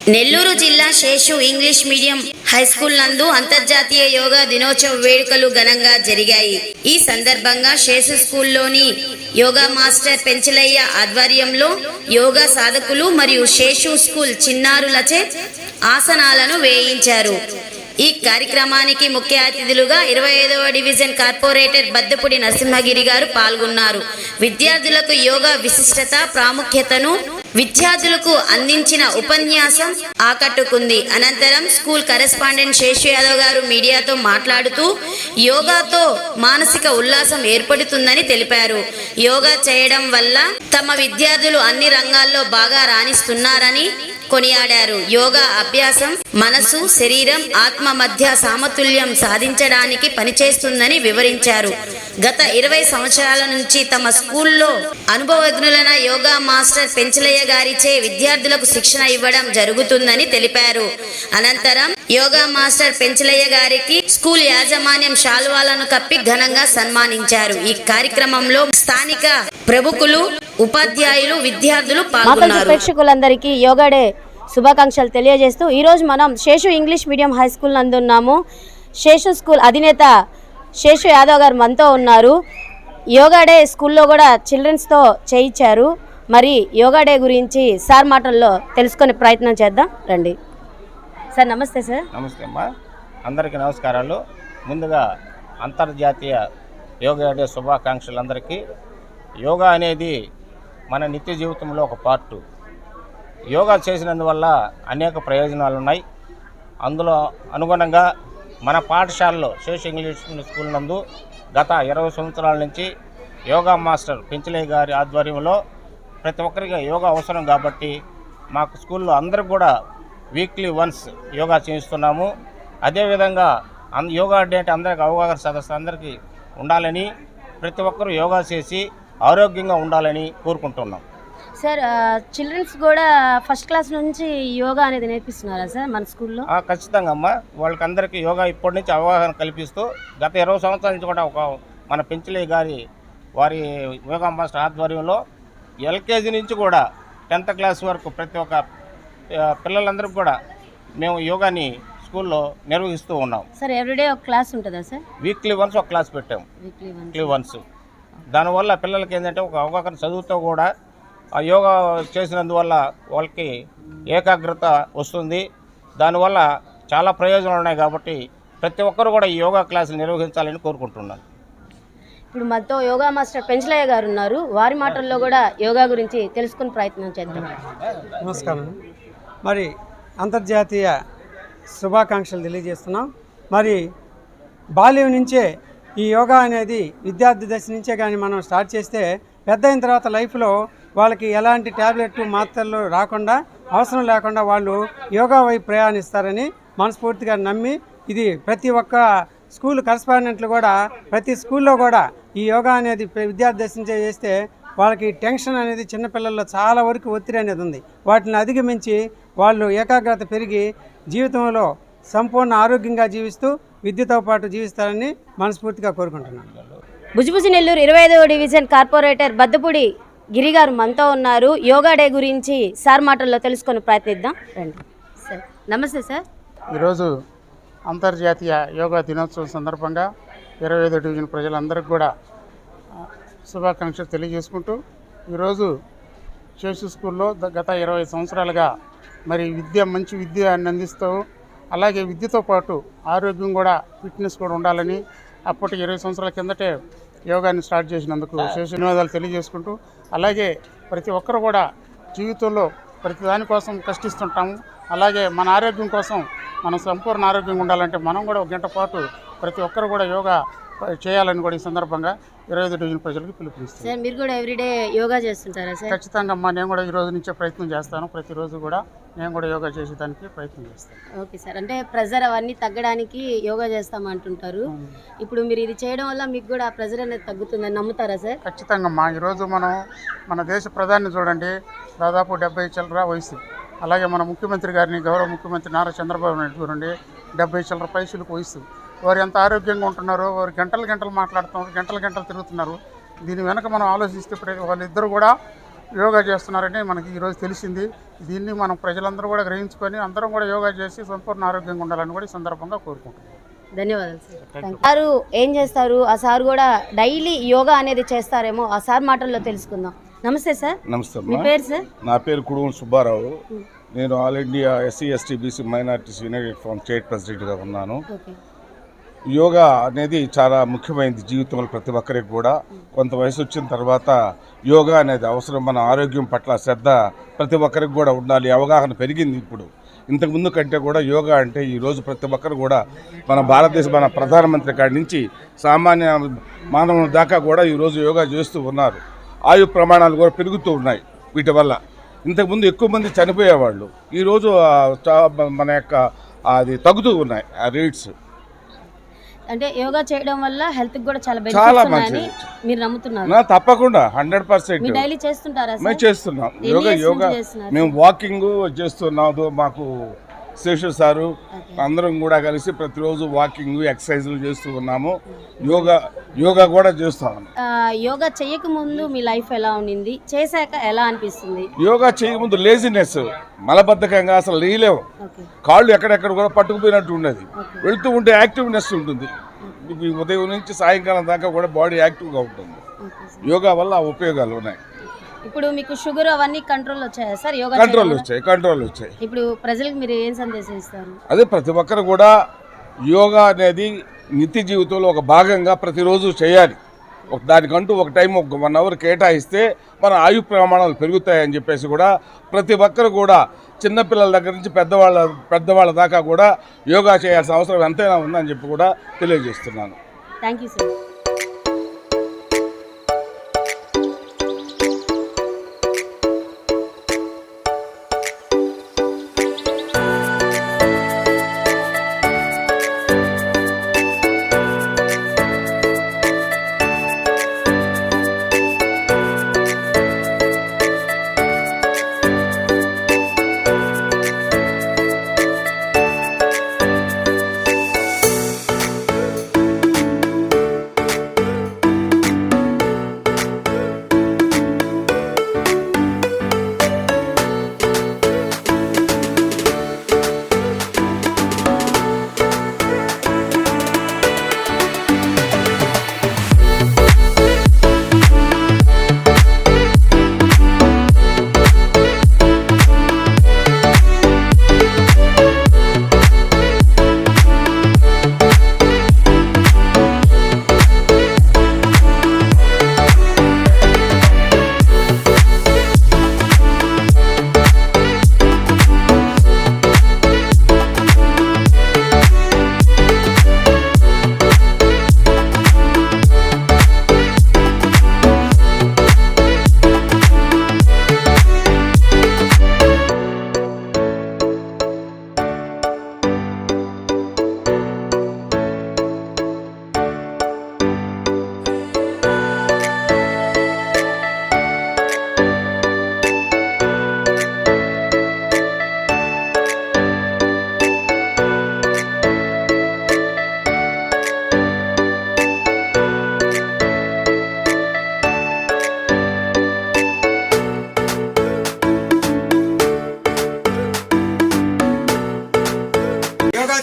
నెల్లూరు జిల్లా Seshu English medium high school నందు అంతర్జాతీయ యోగా దినోత్సవ వేడుకలు ఘనంగా జరిగాయి. ఈ సందర్భంగా శేషు స్కూల్లోని యోగా మాస్టర్ పెంచలయ్య ఆధ్వర్యంలో యోగా సాధకులు మరియు శేషు స్కూల్ చిన్నారులచే ఆసనాలను వేయించారు. ఈ కార్యక్రమానికి ముఖ్య అతిథులుగా ఇరవై ఐదవ డివిజన్ కార్పొరేటర్ బద్దపుడి నరసింహగిరి గారు పాల్గొన్నారు. విద్యార్థులకు యోగా విశిష్టత ప్రాముఖ్యతను విద్యార్థులకు అందించిన ఉపన్యాసం ఆకట్టుకుంది. అనంతరం స్కూల్ కరెస్పాండెంట్ శేషు యాదవ్ గారు మీడియాతో మాట్లాడుతూ యోగాతో మానసిక ఉల్లాసం ఏర్పడుతుందని తెలిపారు. యోగా చేయడం వల్ల తమ విద్యార్థులు అన్ని రంగాల్లో బాగా రాణిస్తున్నారని కొనియాడారు. యోగా అభ్యాసం మనసు శరీరం ఆత్మ మధ్య సామతుల్యం సాధించడానికి పనిచేస్తుందని వివరించారు. గత ఇరవై సంవత్సరాల నుంచి తమ స్కూల్లో అనుభవజ్ఞులైన యోగా మాస్టర్ పెంచలయ్య గారిచే విద్యార్థులకు శిక్షణ ఇవ్వడం జరుగుతుందని తెలిపారు. అనంతరం యోగా మాస్టర్ పెంచలయ్య గారికి స్కూల్ యాజమాన్యం శాల్వాలను కప్పి ఘనంగా సన్మానించారు. ఈ కార్యక్రమంలో స్థానిక ప్రముఖులు ఉపాధ్యాయులు విద్యార్థులు పాల్గొన్నారు. ప్రేక్షకులందరికీ యోగా డే శుభాకాంక్షలు తెలియజేస్తూ ఈరోజు మనం Seshu English medium high school నందున్నాము Seshu school అధినేత శేషు యాదవ్ గారు మనతో ఉన్నారు. యోగా డే స్కూల్లో కూడా చిల్డ్రన్స్తో చేయించారు. మరి యోగా డే గురించి సార్ మాటల్లో తెలుసుకునే ప్రయత్నం చేద్దాం రండి. సార్ నమస్తే సార్. నమస్తే అమ్మా. అందరికీ నమస్కారాలు. ముందుగా అంతర్జాతీయ యోగా డే శుభాకాంక్షలు అందరికీ యోగా అనేది మన నిత్య జీవితంలో ఒక పార్టు. యోగా చేసినందువల్ల అనేక ప్రయోజనాలు ఉన్నాయి అందులో అనుగుణంగా మన పాఠశాలలో శేష ఇంగ్లీష్ స్కూల్ నందు గత ఇరవై సంవత్సరాల నుంచి యోగా మాస్టర్ పెంచలే గారి ఆధ్వర్యంలో ప్రతి ఒక్కరికి యోగా అవసరం కాబట్టి మాకు స్కూల్లో అందరికి కూడా వీక్లీ వన్స్ యోగా చేయిస్తున్నాము. అదేవిధంగా అన్ యోగా డే అంటే అందరికి అవగాహన సదస్సు అందరికీ ఉండాలని ప్రతి ఒక్కరూ యోగా చేసి ఆరోగ్యంగా ఉండాలని కోరుకుంటున్నాం. సార్ చిల్డ్రన్స్ కూడా ఫస్ట్ క్లాస్ నుంచి యోగా అనేది నేర్పిస్తున్నారా సార్ మన స్కూల్లో? ఖచ్చితంగా అమ్మ. వాళ్ళకి అందరికీ యోగా ఇప్పటి నుంచి అవగాహన కల్పిస్తూ గత ఇరవై సంవత్సరాల నుంచి కూడా ఒక మన పెంచలే గారి వారి యోగా మాస్టర్ ఆధ్వర్యంలో ఎల్కేజీ నుంచి కూడా టెన్త్ క్లాస్ వరకు ప్రతి ఒక్క ఆ, పిల్లలందరికీ కూడా మేము యోగాని స్కూల్లో నిర్వహిస్తూ ఉన్నాం. సార్ ఎవ్రీడే ఒక క్లాస్ ఉంటుందా సార్? వీక్లీ వన్స్ ఒక క్లాస్ పెట్టాం. వీక్లీ వన్ వీక్లీ వన్స్ దానివల్ల పిల్లలకి ఏంటంటే ఒక అవగాహన చదువుతో కూడా ఆ యోగా చేసినందువల్ల వాళ్ళకి ఏకాగ్రత వస్తుంది. దానివల్ల చాలా ప్రయోజనాలు ఉన్నాయి కాబట్టి ప్రతి ఒక్కరు కూడా ఈ యోగా క్లాసులు నిర్వహించాలని కోరుకుంటున్నాను. ఇప్పుడు మాతో యోగా మాస్టర్ పెంచలయ్య గారు ఉన్నారు. వారి మాటల్లో కూడా యోగా గురించి తెలుసుకుని ప్రయత్నం చేద్దాం. నమస్కారం. మరి అంతర్జాతీయ శుభాకాంక్షలు తెలియజేస్తున్నాం. మరి బాల్యం నుంచే ఈ యోగా అనేది విద్యార్థి దశ నుంచే కానీ మనం స్టార్ట్ చేస్తే పెద్ద అయిన తర్వాత లైఫ్లో వాళ్ళకి ఎలాంటి ట్యాబ్లెట్ మాత్రలు రాకుండా అవసరం లేకుండా వాళ్ళు యోగా వైపు ప్రయాణిస్తారని మనస్ఫూర్తిగా నమ్మి ఇది ప్రతి ఒక్క స్కూల్ కరస్పాండెంట్లు కూడా ప్రతి స్కూల్లో కూడా ఈ యోగా అనేది విద్యార్థి దశ నుంచే చేస్తే వాళ్ళకి టెన్షన్ అనేది చిన్నపిల్లల్లో చాలా వరకు ఒత్తిడి అనేది ఉంది. వాటిని అధిగమించి వాళ్ళు ఏకాగ్రత పెరిగి జీవితంలో సంపూర్ణ ఆరోగ్యంగా జీవిస్తూ విద్యతో పాటు జీవిస్తారని మనస్ఫూర్తిగా కోరుకుంటున్నాను. భుజభుజి నెల్లూరు ఇరవై ఐదవ డివిజన్ కార్పొరేటర్ బద్దపూడి గిరి గారు మనతో ఉన్నారు. యోగా డే గురించి సార్ మాటల్లో తెలుసుకొని ప్రయత్నిద్దాం. రండి. సార్ నమస్తే సార్. ఈరోజు అంతర్జాతీయ యోగా దినోత్సవం సందర్భంగా ఇరవై ఐదో డివిజన్ ప్రజలందరికీ కూడా శుభాకాంక్షలు తెలియజేసుకుంటూ ఈరోజు చేసు స్కూల్లో గత ఇరవై సంవత్సరాలుగా మరి విద్య మంచి విద్య అందిస్తూ అలాగే విద్యతో పాటు ఆరోగ్యం కూడా ఫిట్నెస్ కూడా ఉండాలని అప్పటి ఇరవై సంవత్సరాల కిందటే యోగాని స్టార్ట్ చేసినందుకు శేష ధన్యవాదాలు తెలియజేసుకుంటూ అలాగే ప్రతి ఒక్కరు కూడా జీవితంలో ప్రతి దానికోసం కష్టిస్తుంటాము. అలాగే మన ఆరోగ్యం కోసం మనం సంపూర్ణ ఆరోగ్యంగా ఉండాలంటే మనం కూడా ఒక గంట పాటు ప్రతి ఒక్కరు కూడా యోగా చేయాలని కూడా ఈ సందర్భంగా ఇరవై ఐదు డివిజన్ ప్రజలకు పిలుపునిస్తాను సార్ మీరు కూడా ఎవ్రీడే యోగా చేస్తుంటారా సార్? ఖచ్చితంగా అమ్మా నేను కూడా ఈ రోజు నుంచే ప్రయత్నం చేస్తాను. ప్రతిరోజు కూడా నేను కూడా యోగా చేసేదానికి ప్రయత్నం చేస్తాను. ఓకే సార్ అంటే ప్రెజర్ అవన్నీ తగ్గడానికి యోగా చేస్తామంటుంటారు. ఇప్పుడు మీరు ఇది చేయడం వల్ల మీకు కూడా ఆ ప్రెజర్ అనేది తగ్గుతుందని నమ్ముతారా సార్? ఖచ్చితంగా అమ్మా ఈరోజు మనం మన దేశ ప్రధాని చూడండి దాదాపు డెబ్బై చిల్లర వయసు. అలాగే మన ముఖ్యమంత్రి గారిని గౌరవ ముఖ్యమంత్రి నారా చంద్రబాబు నాయుడు చూడండి డెబ్బై చిల్లర పైసలకు వయసు వారు ఎంత ఆరోగ్యంగా ఉంటున్నారో వారు గంటలు గంటలు మాట్లాడుతున్నారు గంటలు గంటలు తిరుగుతున్నారు. దీని వెనక మనం ఆలోచిస్తే ప్రతి- వాళ్ళిద్దరూ కూడా యోగా చేస్తున్నారని మనకి ఈరోజు తెలిసింది. దీన్ని మనం ప్రజలందరూ కూడా గ్రహించుకొని అందరం కూడా యోగా చేసి సంపూర్ణ ఆరోగ్యంగా ఉండాలని కూడా ఈ సందర్భంగా కోరుకుంటున్నాం. ధన్యవాదాలు సార్. సారు ఏం చేస్తారు? ఆ సార్ కూడా డైలీ యోగా అనేది చేస్తారేమో ఆ సార్ మాటల్లో తెలుసుకుందాం. నమస్తే సార్. నమస్తే మీ పేరు సార్? నా పేరు కుడుము సుబ్బారావు. నేను all India SC ST BC minorities united farm state ప్రెసిడెంట్గా ఉన్నాను. యోగా అనేది చాలా ముఖ్యమైనది జీవితంలో ప్రతి ఒక్కరికి కూడా. కొంత వయసు వచ్చిన తర్వాత యోగా అనేది అవసరం మన ఆరోగ్యం పట్ల శ్రద్ధ ప్రతి ఒక్కరికి కూడా ఉండాలి. అవగాహన పెరిగింది ఇప్పుడు. ఇంతకుముందు కంటే కూడా యోగా అంటే ఈరోజు ప్రతి ఒక్కరు కూడా మన భారతదేశ మన ప్రధానమంత్రి కాడి నుంచి సామాన్య మానవుల దాకా కూడా ఈరోజు యోగా చేస్తూ ఉన్నారు. ఆయు ప్రమాణాలు కూడా పెరుగుతూ ఉన్నాయి వీటి వల్ల. ఇంతకుముందు ఎక్కువ మంది చనిపోయేవాళ్ళు. ఈరోజు మన యొక్క అది తగ్గుతూ ఉన్నాయి ఆ రేట్స్. అంటే యోగా చేయడం వల్ల హెల్త్ కూడా చాలా చాలా మంచిది. మీరు నమ్ముతున్నారు. తప్పకుండా హండ్రెడ్ పర్సెంట్. డైలీ చేస్తుంటారా మేము చేస్తున్నాం. యోగా యోగా? మేము వాకింగ్ చేస్తున్నాము మాకు శేషు సారు అందరం కూడా కలిసి ప్రతిరోజు వాకింగ్ ఎక్సర్సైజులు చేస్తూ ఉన్నాము. యోగా యోగా కూడా చేస్తాము యోగా చేయక ముందు మీ లైఫ్ ఎలా ఉండింది? చేశాక ఎలా అనిపిస్తుంది? యోగా చేయకముందు లేజినెస్ మలబద్ధకంగా అసలు లేయలేము ఓకే. కాళ్ళు ఎక్కడెక్కడ కూడా పట్టుకుపోయినట్టు ఉండేది. వెళ్తూ ఉంటే యాక్టివ్నెస్ ఉంటుంది. ఉదయం నుంచి సాయంకాలం దాకా కూడా బాడీ యాక్టివ్గా ఉంటుంది. యోగా వల్ల ఆ ఉపయోగాలు ఉన్నాయి. ఇప్పుడు మీకు షుగర్ అవన్నీ కంట్రోల్ వచ్చాయా సార్? Yoga control? వచ్చాయి కంట్రోల్ వచ్చాయి. ఇప్పుడు ప్రజలకు మీరు ఏం సందేశం ఇస్తారు? అదే ప్రతి ఒక్కరు కూడా యోగా అనేది నిత్య జీవితంలో ఒక భాగంగా ప్రతిరోజు చేయాలి. ఒక దానికంటూ ఒక టైం ఒక వన్ అవర్ కేటాయిస్తే మన ఆయు ప్రమాణాలు పెరుగుతాయని చెప్పేసి కూడా ప్రతి ఒక్కరు కూడా చిన్నపిల్లల దగ్గర నుంచి పెద్దవాళ్ళ పెద్దవాళ్ళ దాకా కూడా యోగా చేయాల్సిన అవసరం ఎంతైనా ఉందని చెప్పి కూడా తెలియజేస్తున్నాను. థ్యాంక్ యూ సార్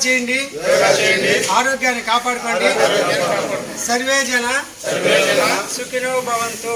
చేయండి. ఆరోగ్యాన్ని కాపాడుకోండి. సర్వే జన సుఖినో భవంతు.